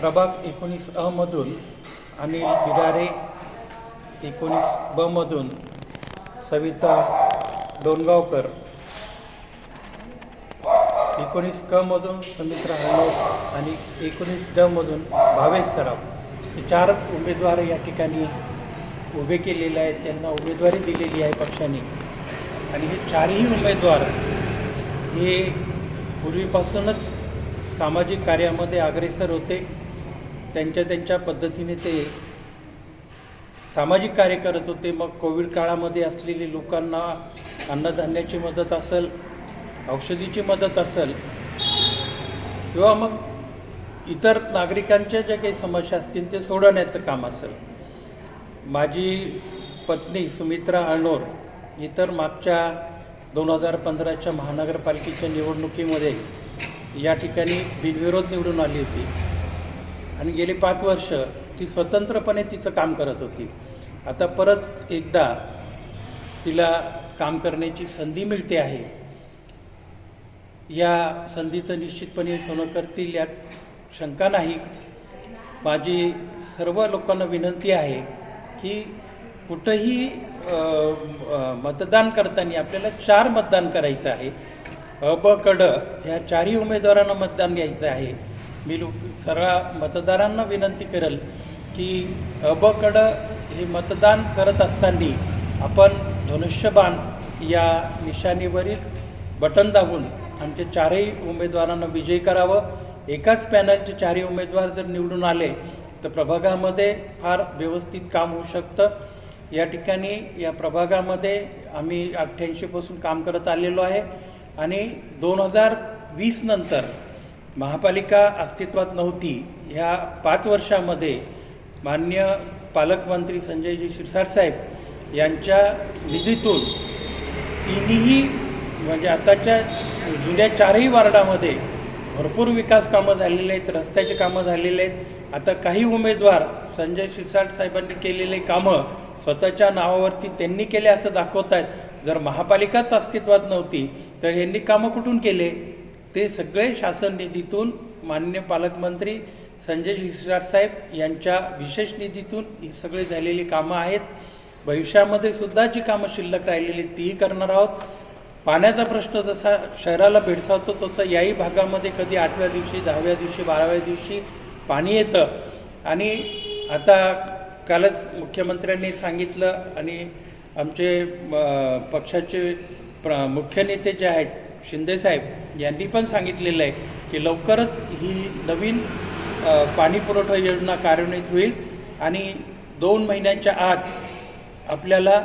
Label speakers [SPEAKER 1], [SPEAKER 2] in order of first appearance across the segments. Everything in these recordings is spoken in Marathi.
[SPEAKER 1] प्रभाग एकोणीस अमधून अनिल बिरारे एकोणीस बमधून सविता डोणगावकर एकोणीस क मधून सुमित्रा हळवद आणि एकोणीस ड मधून भावेश सराफ हे चार उमेदवार या ठिकाणी उभे केलेले आहेत. त्यांना उमेदवारी दिलेली आहे पक्षाने. आणि हे चारही उमेदवार हे पूर्वीपासूनच सामाजिक कार्यामध्ये अग्रेसर होते. त्यांच्या त्यांच्या पद्धतीने ते सामाजिक कार्य करत होते. मग कोविड काळामध्ये असलेली लोकांना अन्नधान्याची मदत असेल औषधीची मदत असेल किंवा मग इतर नागरिकांच्या ज्या काही समस्या असतील ते सोडवण्याचं काम असेल. माझी पत्नी सुमित्रा अळनोर इतर मागच्या दोन हजार पंधराच्या महानगरपालिकेच्या निवडणुकीमध्ये या ठिकाणी बिनविरोध निवडून आली होती. आणि गेली पाच वर्ष ती स्वतंत्रपणे तिचं काम करत होती. आता परत एकदा तिला काम करण्याची संधी मिळते आहे. या संधीचं निश्चितपणे सोनं करतील यात शंका नाही. माझी सर्व लोकांना विनंती आहे की कुठंही मतदान करताना आपल्याला चार मतदान करायचं आहे. अ ब कड ह्या चारही उमेदवारांना मतदान घ्यायचं आहे. मी लोक सर्व मतदारांना विनंती करेल की अबकडं हे मतदान करत असताना आपण धनुष्यबाण या निशाणीवरील बटन दाबून आमच्या चारही उमेदवारांना विजयी करावं. एकाच पॅनलचे चारही उमेदवार जर निवडून आले तर प्रभागामध्ये फार व्यवस्थित काम होऊ शकतं. या ठिकाणी या प्रभागामध्ये आम्ही अठ्ठ्याऐंशीपासून काम करत आलेलो आहे. आणि दोन हजार वीस नंतर महापालिका अस्तित्वात नव्हती. ह्या पाच वर्षामध्ये मान्य पालकमंत्री संजयजी शिरसाटसाहेब यांच्या निधीतून तिन्ही म्हणजे आताच्या जुन्या चारही वार्डामध्ये भरपूर विकास कामं झालेले आहेत रस्त्याचे कामं झालेले आहेत. आता काही उमेदवार संजय शिरसाट साहेबांनी केलेले कामं स्वतःच्या नावावरती त्यांनी केले असं दाखवत आहेत जर महापालिकाच अस्तित्वात नव्हती तर यांनी कामं कुठून केले? ते सगळे शासन निधीतून मान्य पालकमंत्री संजय शिरसाट साहेब यांच्या विशेष निधीतून ही सगळी झालेली कामं आहेत. भविष्यामध्ये सुद्धा जी कामं शिल्लक राहिलेली तीही करणार आहोत. पाण्याचा प्रश्न जसा शहराला भेडसावतो तसं याही भागामध्ये कधी आठव्या दिवशी दहाव्या दिवशी बाराव्या दिवशी पाणी येतं. आणि आता कालच मुख्यमंत्र्यांनी सांगितलं आणि आमचे पक्षाचे प्र मुख्य नेते जे आहेत शिंदेसाहेब यांनी पण सांगितलेलं आहे की लवकरच ही नवीन पाणी पुरवठा योजना कार्यान्वित होईल आणि दोन महिन्यांच्या आत आपल्याला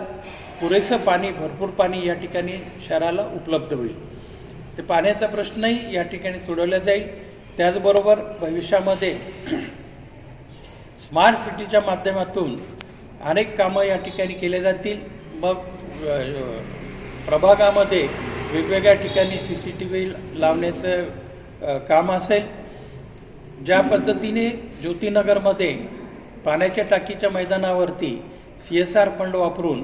[SPEAKER 1] पुरेसं पाणी भरपूर पाणी या ठिकाणी शहराला उपलब्ध होईल. ते पाण्याचा प्रश्नही या ठिकाणी सोडवला जाईल. त्याचबरोबर भविष्यामध्ये स्मार्ट सिटीच्या माध्यमातून अनेक कामं या ठिकाणी केले जातील. मग प्रभागामध्ये वेगवेगळ्या ठिकाणी सी सी टी व्ही लावण्याचं काम असेल ज्या पद्धतीने ज्योतिनगरमध्ये पाण्याच्या टाकीच्या मैदानावरती सी एस आर फंड वापरून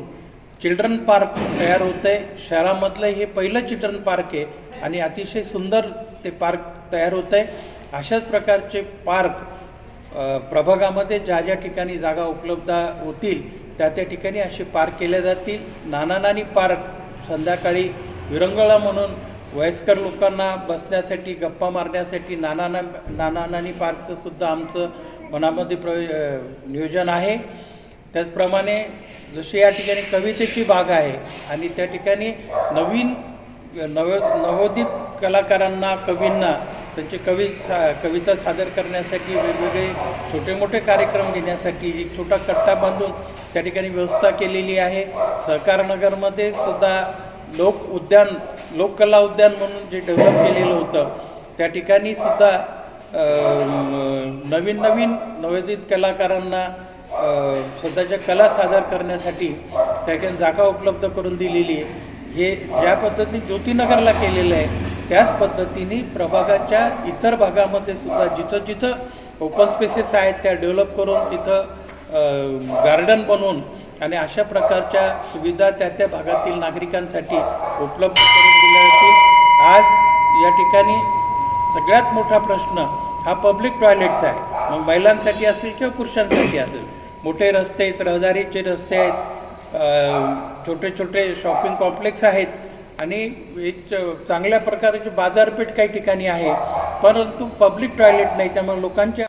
[SPEAKER 1] चिल्ड्रन पार्क तयार होतं आहे शहरामधलं हे पहिलं चिल्ड्रन पार्क आहे आणि अतिशय सुंदर ते पार्क तयार होतं आहे अशाच प्रकारचे पार्क प्रभागामध्ये ज्या ज्या ठिकाणी जागा उपलब्ध होतील त्या त्या ठिकाणी असे पार्क केले जातील. नाना नानी पार्क संध्याकाळी विरंगुळा म्हणून वयस्कर लोकांना बसण्यासाठी गप्पा मारण्यासाठी नाना ना नाना नानी पार्कचं सुद्धा आमचं मनामध्ये प्र नियोजन आहे. त्याचप्रमाणे जशी या ठिकाणी कवितेची बाग आहे आणि त्या ठिकाणी नवीन नव नवोदित कलाकारांना कवींना त्यांचे कवी सा कविता सादर करण्यासाठी वेगवेगळे छोटे मोठे कार्यक्रम घेण्यासाठी एक छोटा कट्टा बांधून त्या ठिकाणी व्यवस्था केलेली आहे. सहकारनगरमध्ये सुद्धा लोक उद्यान लोककला उद्यान म्हणून जे डेव्हलप केलेलं होतं त्या ठिकाणी सुद्धा नवीन नवीन नवोदित कलाकारांना स्वतःच्या कला सादर करण्यासाठी त्या ठिकाणी जागा उपलब्ध करून दिलेली आहे. हे ज्या पद्धतीने ज्योतिनगरला केलेलं आहे त्याच पद्धतीने प्रभागाच्या इतर भागामध्ये सुद्धा जिथं जिथं ओपन स्पेसेस आहेत त्या डेव्हलप करून तिथं गार्डन बनवून आणि अशा प्रकारच्या सुविधा त्या त्या भागातील नागरिकांसाठी उपलब्ध करून दिल्या जातील. आज या ठिकाणी सगळ्यात मोठा प्रश्न हा पब्लिक टॉयलेटचा आहे. मग महिलांसाठी असेल किंवा पुरुषांसाठी असेल? मोठे रस्ते आहेत रहदारीचे रस्ते आहेत छोटे छोटे शॉपिंग कॉम्प्लेक्स आहेत आणि एक चांगल्या प्रकारची बाजारपेठ काही ठिकाणी आहे. परंतु पब्लिक टॉयलेट नाही त्यामुळे लोकांच्या